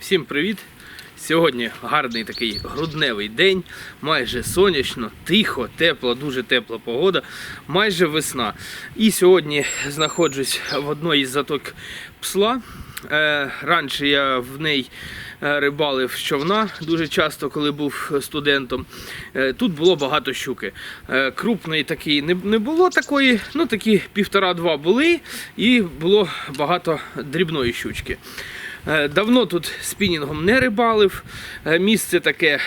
Всім привіт! Сьогодні гарний такий грудневий день, майже сонячно, тихо, тепло, дуже тепла погода, майже весна. І сьогодні знаходжусь в одній із заток псла. Е, раніше я в неї е, рибалив з човна дуже часто, коли був студентом. Е, тут було багато щуки. Крупної такої не було такої, ну такі півтора-два були, і було багато дрібної щучки. Е, Давно тут спінінгом не рибалив. Е, Місце таке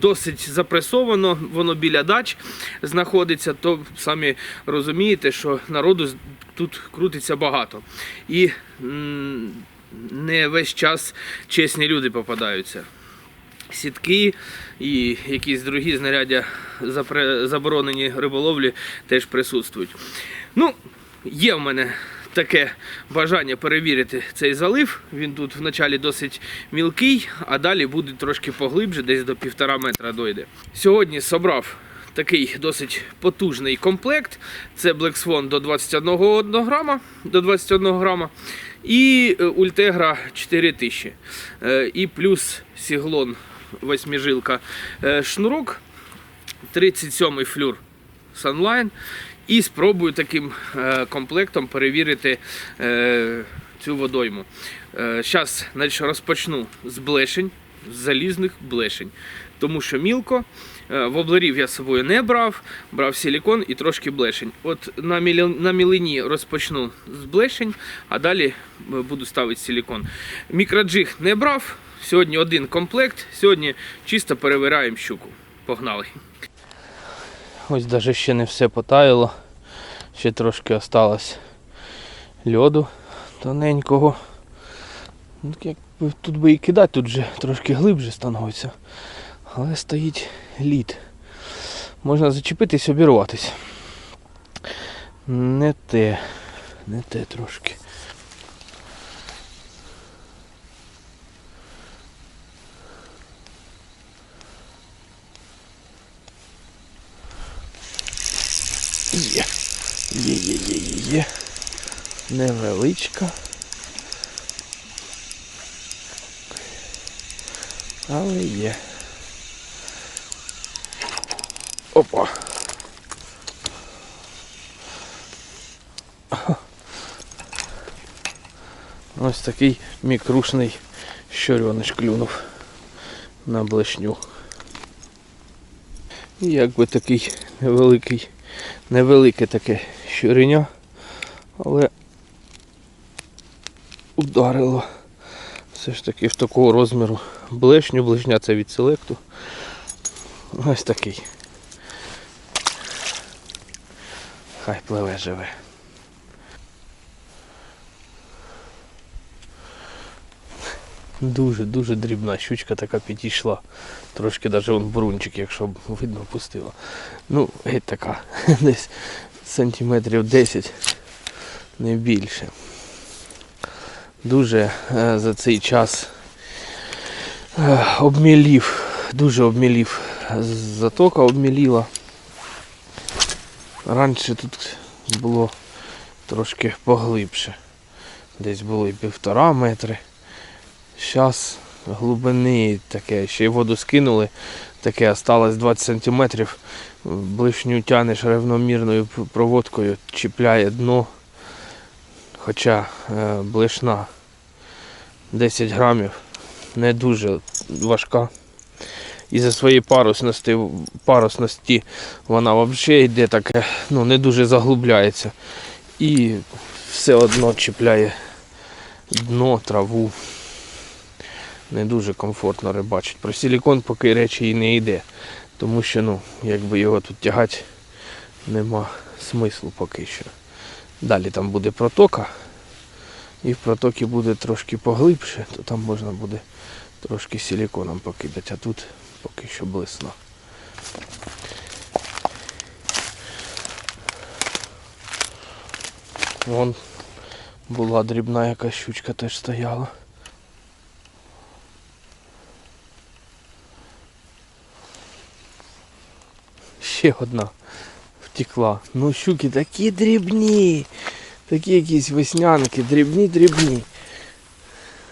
досить запресовано, воно біля дач знаходиться, то самі розумієте, що народу тут крутиться багато. І не весь час чесні люди попадаються. Сітки і якісь другі знаряддя заборонені риболовлі теж присутствують. Ну, є в мене таке бажання перевірити цей залив. Він тут вначалі досить мілкий, а далі буде трошки поглибше, десь до півтора метра дойде. Сьогодні собрав такий досить потужний комплект. Це Black Swan до 21 грама, до 21 грама. І е, Ультегра 4000. Е, І плюс сіглон восьмижилка е, шнурок, 37 флюр Sunline. І спробую таким е, комплектом перевірити е, цю водойму. Зараз розпочну з блешень, з залізних блешень. Тому що мілко. Е, Воблерів я з собою не брав, брав силікон і трошки блешень. От на, мілі, на мілині розпочну з блешень, а далі е, буду ставити силікон. Мікроджиг не брав. Сьогодні один комплект. Сьогодні чисто перевираємо щуку. Погнали. Ось навіть ще не все потаяло. Ще трошки осталось льоду тоненького. Ну, так якби тут би і кидати, тут вже трошки глибше становиться. Але стоїть лід. Можна зачепитись, обірватися. Не те. Не те трошки. Є. Є, є, є, є, є. Невеличка. Але є. Опа. Ось такий мікрушний щорьониш клюнув на блешню. І якби такий невеликий, невелике таке щуреня, але ударило все ж таки в такого розміру блешню, ближня це від селекту. Ось такий. Хай пливе живе. Дуже, дуже дрібна щучка така підійшла. Трошки навіть вон брунчик, якщо б видно, пустила. Ну, геть така. Десь сантиметрів 10, не більше. Дуже е, за цей час е, обмілів, дуже обмілів. Затока обміліла. Раніше тут було трошки поглибше. Десь було і півтора метри. Зараз глибини таке, ще й воду скинули, таке осталось 20 сантиметрів. Блишню тянеш рівномірною проводкою, чіпляє дно. Хоча е, блишна 10 грамів, не дуже важка. І за своєї парусності, парусності вона взагалі йде таке, ну не дуже заглубляється. І все одно чіпляє дно, траву. Не дуже комфортно рибачить. Про силікон поки речі і не йде. Тому що ну, якби його тут тягати нема смислу поки що. Далі там буде протока. І в протокі буде трошки поглибше, то там можна буде трошки силіконом покидати, а тут поки що блисна. Вон була дрібна якась щучка теж стояла. Ще одна втекла. Ну щуки такі дрібні. Такі якісь веснянки, дрібні, дрібні.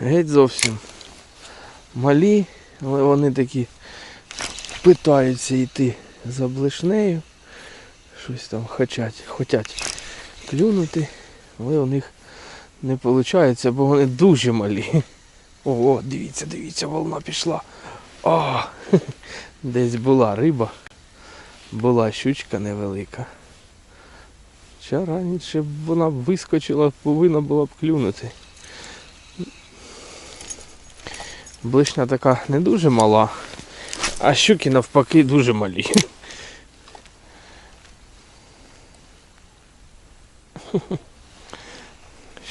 Геть зовсім. малі, але вони такі питаються йти за блишнею. Щось там хочуть, хочуть клюнути, але у них не виходить, бо вони дуже малі. Ого, дивіться, дивіться, волна пішла. О, десь була риба, була щучка невелика. Ще раніше б вона б вискочила, повинна була б клюнути. Блишня така не дуже мала, а щуки навпаки дуже малі.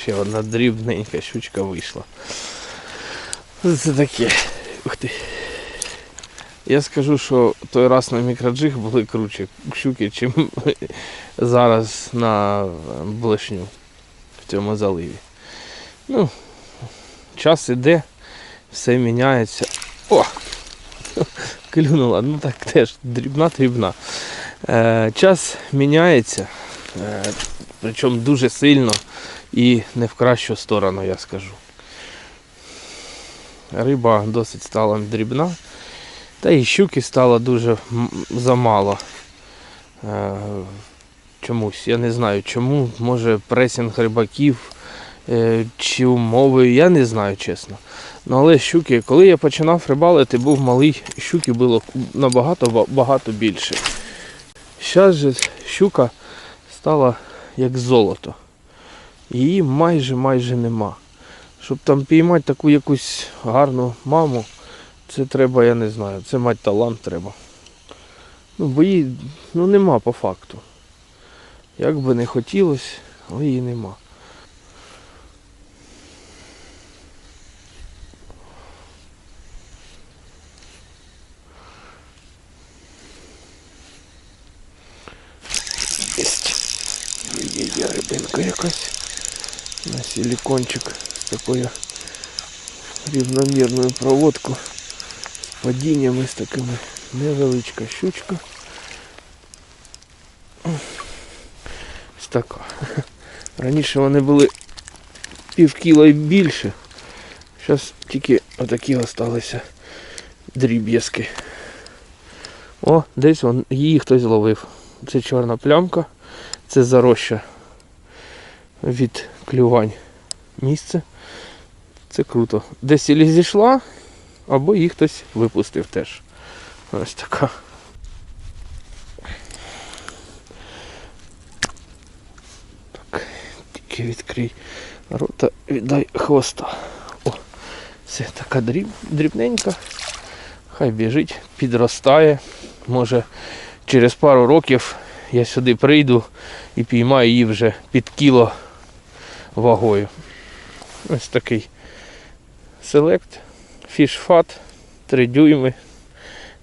Ще одна дрібненька щучка вийшла. Це таке. Ух ти. Я скажу, що той раз на мікроджиг були круче щуки, чим зараз на блешню в цьому заливі. Ну, час іде, все міняється. О! Клюнула, ну так теж дрібна дрібна. Е, час міняється, е, причому дуже сильно і не в кращу сторону, я скажу. Риба досить стала дрібна, та і щуки стало дуже замало. Е, чомусь, я не знаю чому, може пресінг рибаків е, чи умови, я не знаю чесно. Ну, але щуки, коли я починав рибалити, був малий, щуки було набагато багато більше. Зараз же щука стала як золото. Її майже майже нема. Щоб там піймати таку якусь гарну маму, це треба, я не знаю, це мать талант треба. Ну, бо її ну, нема по факту. Як би не хотілося, але її нема. Є рибинка якась. На силикончик з такою рівномірною проводкою. Падіннями з такими невеличка щучка. Ось така. Раніше вони були пів кіла і більше. Зараз тільки отакі залишилися дріб'язки. О, десь вон, її хтось зловив. Це чорна плямка, це зароща від клювань місце. Це круто. Десь ілі зійшла, або її хтось випустив теж. Ось така. Так, тільки відкрий рота, віддай хвоста. О, це така дріб, дрібненька. Хай біжить, підростає. Може через пару років я сюди прийду і піймаю її вже під кіло вагою. Ось такий селект, фішфат 3 дюйми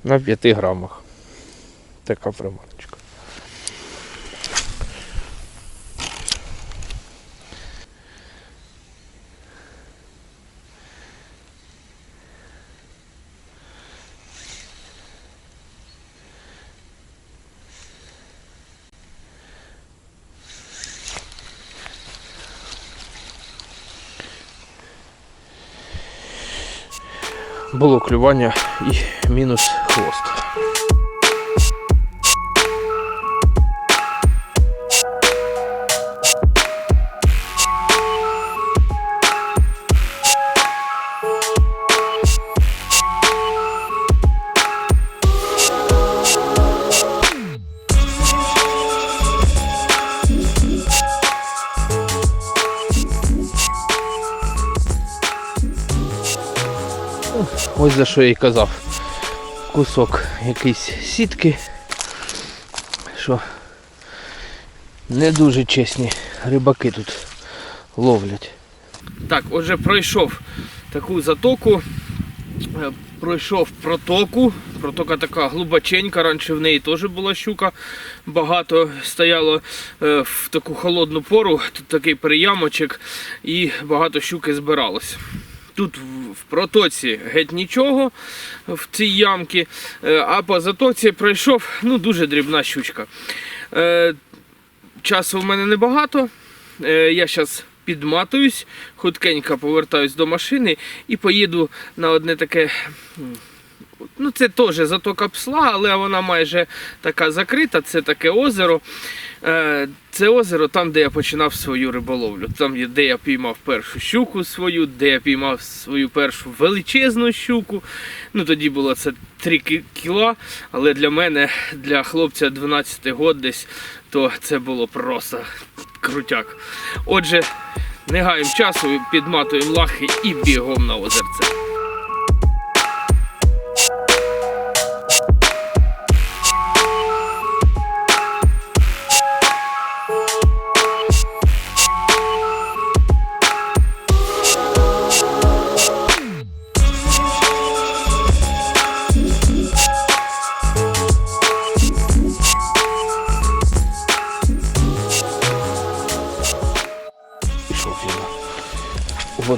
на 5 грамах. Така приманочка. Було клювання і мінус хвост. За що я й казав. Кусок якийсь сітки. Що не дуже чесні рибаки тут ловлять. Так, отже, пройшов таку затоку, е, пройшов протоку. Протока така глибоченька, раніше в неї теж була щука. Багато стояло е, в таку холодну пору, тут такий приямочок, і багато щуки збиралось. Тут в- протоці геть нічого в цій ямці, е, а по затоці пройшов ну, дуже дрібна щучка. Е, Часу в мене небагато. Е, Я зараз підматуюсь, хуткенько повертаюсь до машини і поїду на одне таке. Ну, це теж затока псла, але вона майже така закрита. Це таке озеро. Е, Це озеро там, де я починав свою риболовлю. Там, де я піймав першу щуку свою, де я піймав свою першу величезну щуку. Ну тоді було це 3 кі- кіла, але для мене, для хлопця 12 год десь, то це було просто крутяк. Отже, не гаємо часу, підматуємо лахи і бігом на озерце.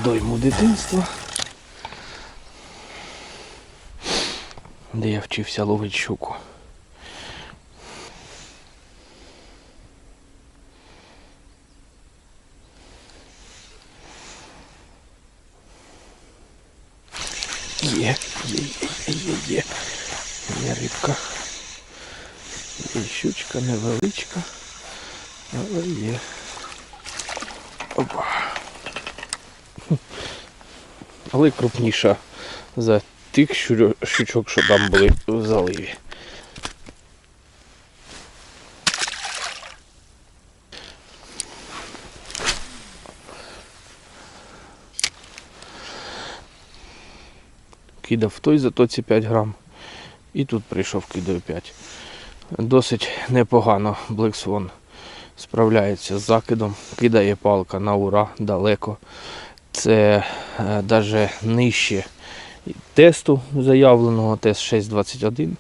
Водойму дитинства, де я вчився ловити щуку. Є, є, є, є, є. Є рибка. Є щучка невеличка, але є. Опа. Але крупніша за тих щучок, що там були в заливі. Кидав в той затоці 5 грам. І тут прийшов кидаю 5. Досить непогано Black Swan справляється з закидом, кидає палка на ура далеко. Це навіть нижче тесту заявленого, тест 6.21,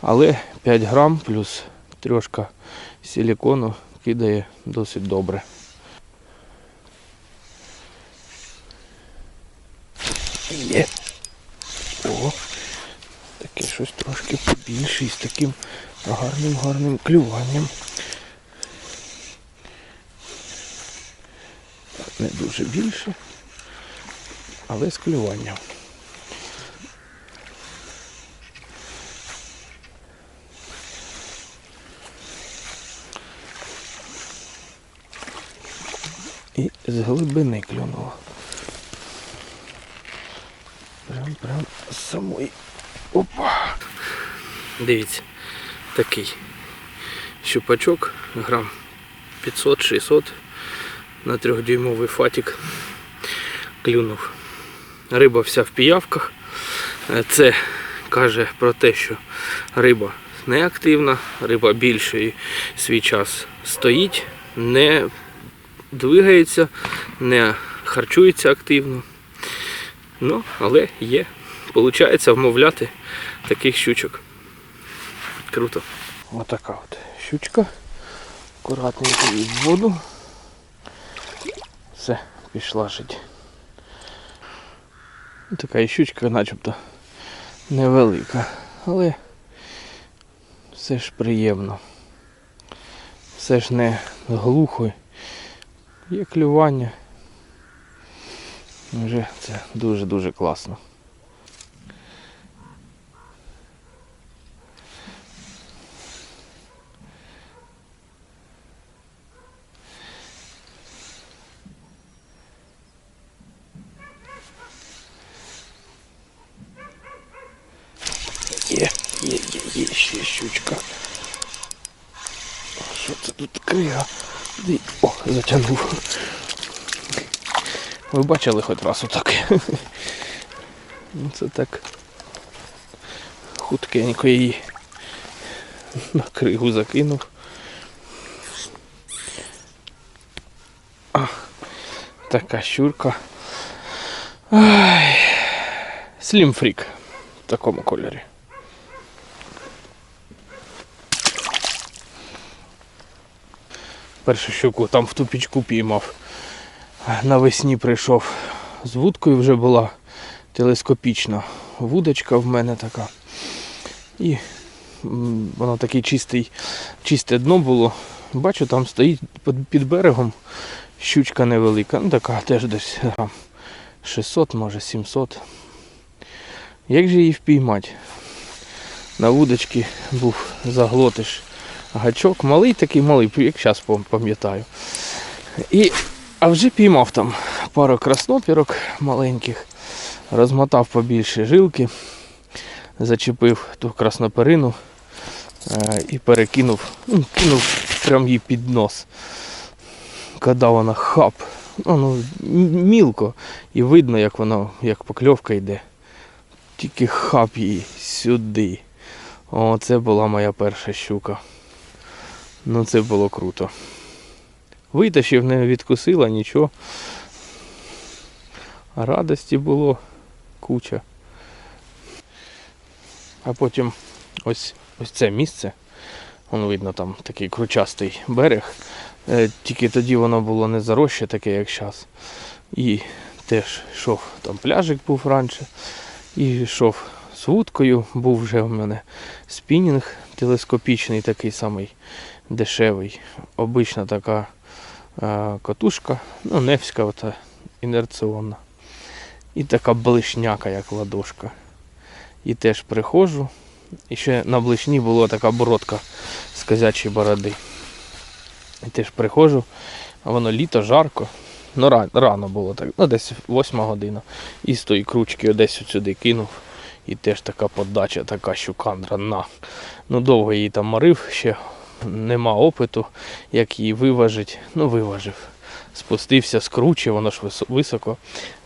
але 5 грам плюс трошка силікону кидає досить добре. Є. О, таке щось трошки побільше і з таким гарним гарним клюванням. не дуже більше, але з клюванням. І з глибини клюнуло. Прям прям з самої. Опа! Дивіться, такий щупачок, грам 500-600 на трьохдюймовий фатік клюнув. Риба вся в піявках. Е, Це каже про те, що риба неактивна, риба більший свій час стоїть, не двигається, не харчується активно. Ну, але є. Получається вмовляти таких щучок. Круто. Отака от щучка. Акуратненько її в воду. Все, пішла жить. Така і щучка начебто невелика, але все ж приємно. Все ж не глухо. Є клювання. Вже це дуже-дуже класно. Є, є, є, є ще щучка. Що це тут крига? О, затягнув. Ви бачили хоч раз отак. Ну це так хуткенько її на кригу закинув. А, така щурка. Слімфрік в такому кольорі. Першу щуку там в тупічку піймав. Навесні прийшов з вудкою вже була телескопічна вудочка в мене така. І воно таке чистий, чисте дно було. Бачу, там стоїть під, берегом Щучка невелика, ну така теж десь грам 600, може 700. Як же її впіймати? На вудочці був заглотиш гачок, малий такий малий, як зараз пам'ятаю. І, а вже піймав там пару краснопірок маленьких, розмотав побільше жилки, зачепив ту красноперину е, і перекинув, ну, кинув прям їй під нос. Коли вона хап, ну, ну, мілко, і видно, як воно, як покльовка йде. Тільки хап її сюди. О, це була моя перша щука. Ну це було круто. Витащив, не відкусила, нічого. Радості було куча. А потім ось, ось це місце. Вон видно там такий кручастий берег. Е, Тільки тоді воно було не заросше таке, як зараз. І теж йшов, там пляжик був раніше. І йшов з вудкою, був вже в мене спінінг телескопічний, такий самий дешевий. Обична така е, катушка, ну, невська ота інерціонна. І така блишняка, як ладошка. І теж приходжу. І ще на блишні була така бородка з козячої бороди. І теж приходжу, а воно літо жарко. Ну, рано, було так, ну десь 8 година. І з тої кручки десь сюди кинув. І теж така подача, така щукандра на. Ну довго її там морив, ще нема опиту, як її виважить. Ну, виважив. Спустився з кручі, воно ж високо.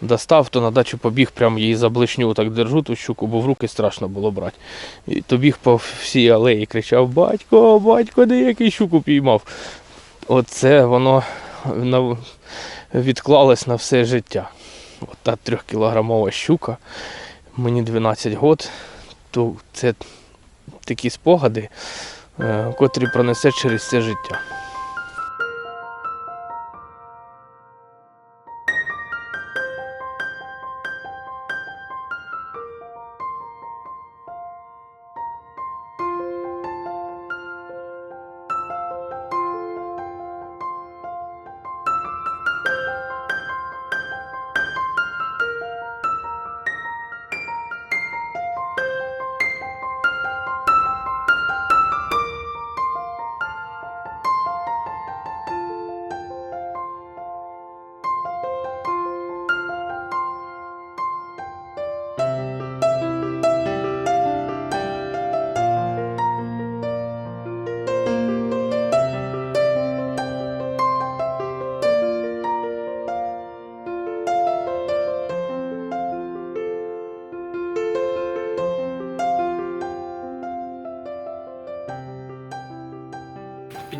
Достав, то на дачу побіг, прям її за блишню так держу ту щуку, бо в руки страшно було брати. І то біг по всій алеї, кричав: Батько, батько, де який щуку піймав. Оце воно відклалось на все життя. От та трьохкілограмова щука, мені 12 років, то це такі спогади, котрі пронесе через це життя.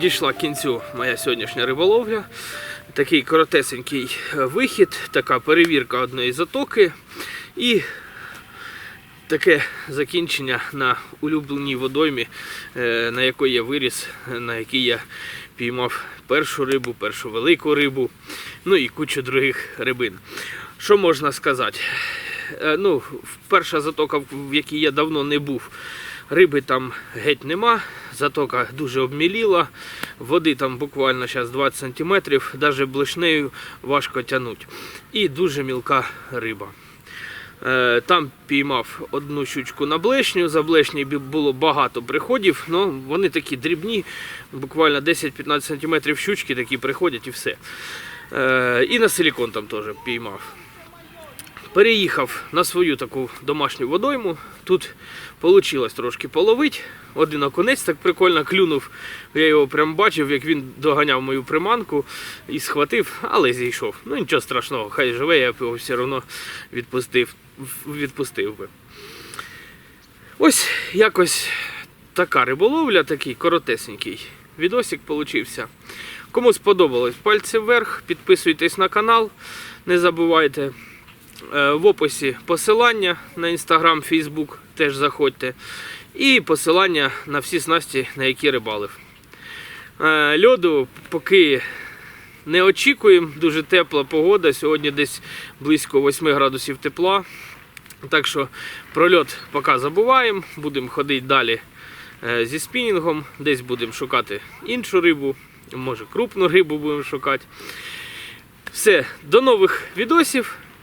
Підійшла кінцю моя сьогоднішня риболовля. Такий коротесенький е, вихід, така перевірка одної затоки і таке закінчення на улюбленій водоймі, е, на якої я виріс, на якій я піймав першу рибу, першу велику рибу, ну і кучу других рибин. Що можна сказати? Е, Ну, перша затока, в якій я давно не був, риби там геть нема. Затока дуже обміліла, води там буквально зараз 20 см, навіть блишнею важко тягнути. І дуже мілка риба. Е, Там піймав одну щучку на блешню. За блешні було багато приходів, але вони такі дрібні, буквально 10-15 см щучки такі приходять і все. Е, І на силікон там теж піймав. Переїхав на свою таку домашню водойму. Тут вийшло трошки половити. Один окунець так прикольно клюнув. Я його прям бачив, як він доганяв мою приманку і схватив, але зійшов. Ну нічого страшного, хай живе, я б його все одно відпустив, відпустив би. Ось якось така риболовля, такий коротесенький відосик получився. Кому сподобалось, пальці вверх, підписуйтесь на канал, не забувайте. Е, В описі посилання на інстаграм, фейсбук теж заходьте. І посилання на всі снасті, на які рибалив. Е, Льоду поки не очікуємо, дуже тепла погода. Сьогодні десь близько 8 градусів тепла. Так що про льод поки забуваємо, будемо ходити далі е, зі спінінгом, десь будемо шукати іншу рибу, може крупну рибу будемо шукати. Все, до нових відосів